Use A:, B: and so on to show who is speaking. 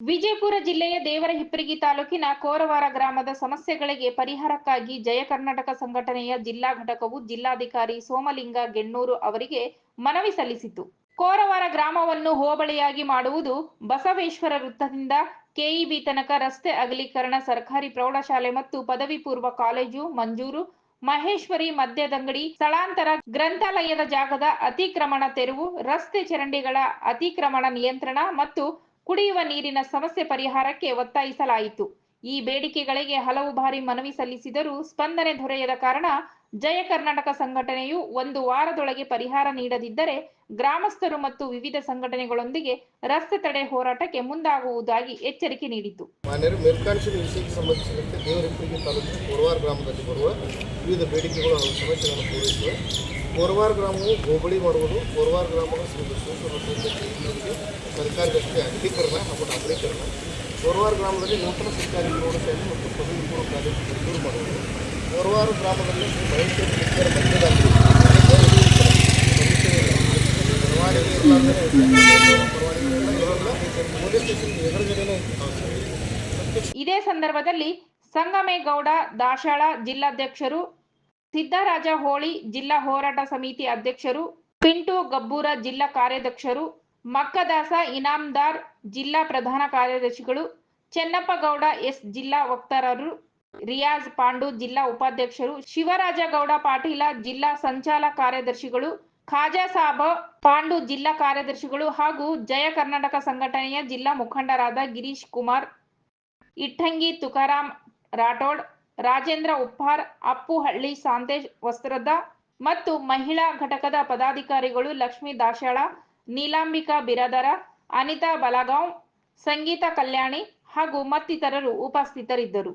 A: ವಿಜಯಪುರ ಜಿಲ್ಲೆಯ ದೇವರ ಹಿಪ್ಪರಿಗಿ ತಾಲೂಕಿನ ಕೋರವಾರ ಗ್ರಾಮದ ಸಮಸ್ಯೆಗಳಿಗೆ ಪರಿಹಾರಕ್ಕಾಗಿ ಜಯ ಕರ್ನಾಟಕ ಸಂಘಟನೆಯ ಜಿಲ್ಲಾ ಘಟಕವು ಜಿಲ್ಲಾಧಿಕಾರಿ ಸೋಮಲಿಂಗ ಗೆಣ್ಣೂರು ಅವರಿಗೆ ಮನವಿ ಸಲ್ಲಿಸಿತು ಕೋರವಾರ ಗ್ರಾಮವನ್ನು ಹೋಬಳಿಯಾಗಿ ಮಾಡುವುದು ಬಸವೇಶ್ವರ ವೃತ್ತದಿಂದ ಕೆಇಬಿ ತನಕ ರಸ್ತೆ ಅಗಲೀಕರಣ, ಸರ್ಕಾರಿ ಪ್ರೌಢಶಾಲೆ ಮತ್ತು ಪದವಿ ಪೂರ್ವ ಕಾಲೇಜು ಮಂಜೂರು, ಮಹೇಶ್ವರಿ ಮದ್ಯದಂಗಡಿ ಸ್ಥಳಾಂತರ ಗ್ರಂಥಾಲಯದ ಜಾಗದ ಅತಿಕ್ರಮಣ ತೆರವು, ರಸ್ತೆ ಚರಂಡಿಗಳ ಅತಿಕ್ರಮಣ ನಿಯಂತ್ರಣ ಮತ್ತು ಕುಡಿಯುವ ನೀರಿನ ಸಮಸ್ಯೆ ಪರಿಹಾರಕ್ಕೆ ಒತ್ತಾಯಿಸಲಾಯಿತು. ಈ ಬೇಡಿಕೆಗಳಿಗೆ ಹಲವು ಬಾರಿ ಮನವಿ ಸಲ್ಲಿಸಿದರೂ ಸ್ಪಂದನೆ ದೊರೆಯದ ಕಾರಣ ಜಯ ಕರ್ನಾಟಕ ಸಂಘಟನೆಯು ಒಂದು ವಾರದೊಳಗೆ ಪರಿಹಾರ ನೀಡದಿದ್ದರೆ ಗ್ರಾಮಸ್ಥರು ಮತ್ತು ವಿವಿಧ ಸಂಘಟನೆಗಳೊಂದಿಗೆ ರಸ್ತೆ ತಡೆ ಹೋರಾಟಕ್ಕೆ ಮುಂದಾಗುವುದಾಗಿ ಎಚ್ಚರಿಕೆ ನೀಡಿತು
B: ಸಂಬಂಧಿಸಿದಂತೆ ಗ್ರಾಮದಲ್ಲಿ ಬರುವ ವಿವಿಧ ಬೇಡಿಕೆಗಳು ಸಮಸ್ಯೆಗಳನ್ನು ಗ್ರಾಮವು ಹೋಬಳಿ ಮಾಡುವುದು ಗ್ರಾಮದ ಶ್ರೀ ಬಸವೇಶ್ವರ ವೃತ್ತದಿಂದ ಕೆಇಬಿಗೆ ಸರ್ಕಾರದಷ್ಟೇ ಅಗಲೀಕರಣ ಹಾಗೂ ಡಾಂಬರೀಕರಣ ಕೋರವಾರ ಗ್ರಾಮದಲ್ಲಿ ನೂತನ ಸರ್ಕಾರಿ ಪ್ರೌಢಶಾಲೆ ಮತ್ತು ಪದವಿ ಪೂರ್ವ ಕಾಲೇಜು ಮಂಜೂರು ಮಾಡುವುದು. ಕೋರವಾರ ಗ್ರಾಮದಲ್ಲಿ ಅವಶ್ಯಕ
A: ಇದೇ ಸಂದರ್ಭದಲ್ಲಿ ಸಂಗಮೇಗೌಡ, ದಾಶಾಳ ಜಿಲ್ಲಾಧ್ಯಕ್ಷರು ಸಿದ್ದರಾಜ ಹೋಳಿ ಜಿಲ್ಲಾ ಹೋರಾಟ ಸಮಿತಿ ಅಧ್ಯಕ್ಷರು, ಪಿಂಟು ಗಬ್ಬೂರ ಜಿಲ್ಲಾ ಕಾರ್ಯಾಧ್ಯಕ್ಷರು ಮಕ್ಕದಾಸ ಇನಾಮ್ದಾರ್ ಜಿಲ್ಲಾ ಪ್ರಧಾನ ಕಾರ್ಯದರ್ಶಿಗಳು ಚೆನ್ನಪ್ಪಗೌಡ ಎಸ್ ಜಿಲ್ಲಾ ವಕ್ತಾರರು ರಿಯಾಜ್ ಪಾಂಡು ಜಿಲ್ಲಾ ಉಪಾಧ್ಯಕ್ಷರು ಶಿವರಾಜಗೌಡ ಪಾಟೀಲ ಜಿಲ್ಲಾ ಸಂಚಾಲ ಕಾರ್ಯದರ್ಶಿಗಳು ಖಾಜಾ ಸಾಬ ಪಾಂಡು ಜಿಲ್ಲಾ ಕಾರ್ಯದರ್ಶಿಗಳು ಹಾಗೂ ಜಯ ಕರ್ನಾಟಕ ಸಂಘಟನೆಯ ಜಿಲ್ಲಾ ಮುಖಂಡರಾದ ಗಿರೀಶ್ ಕುಮಾರ್, ಇಟ್ಟಂಗಿ ತುಕಾರಾಮ್ ರಾಠೋಡ್, ರಾಜೇಂದ್ರ ಉಪ್ಪಾರ್, ಅಪ್ಪುಹಳ್ಳಿ ಸಾಂತೇಶ್ ವಸ್ತ್ರದ ಮತ್ತು ಮಹಿಳಾ ಘಟಕದ ಪದಾಧಿಕಾರಿಗಳು ಲಕ್ಷ್ಮೀ ದಾಶಾಳ ನೀಲಾಂಬಿಕಾ ಬಿರಾದರ ಅನಿತಾ ಬಲಗಾಂವ್ ಸಂಗೀತ ಕಲ್ಯಾಣಿ ಹಾಗೂ ಮತ್ತಿತರರು ಉಪಸ್ಥಿತರಿದ್ದರು.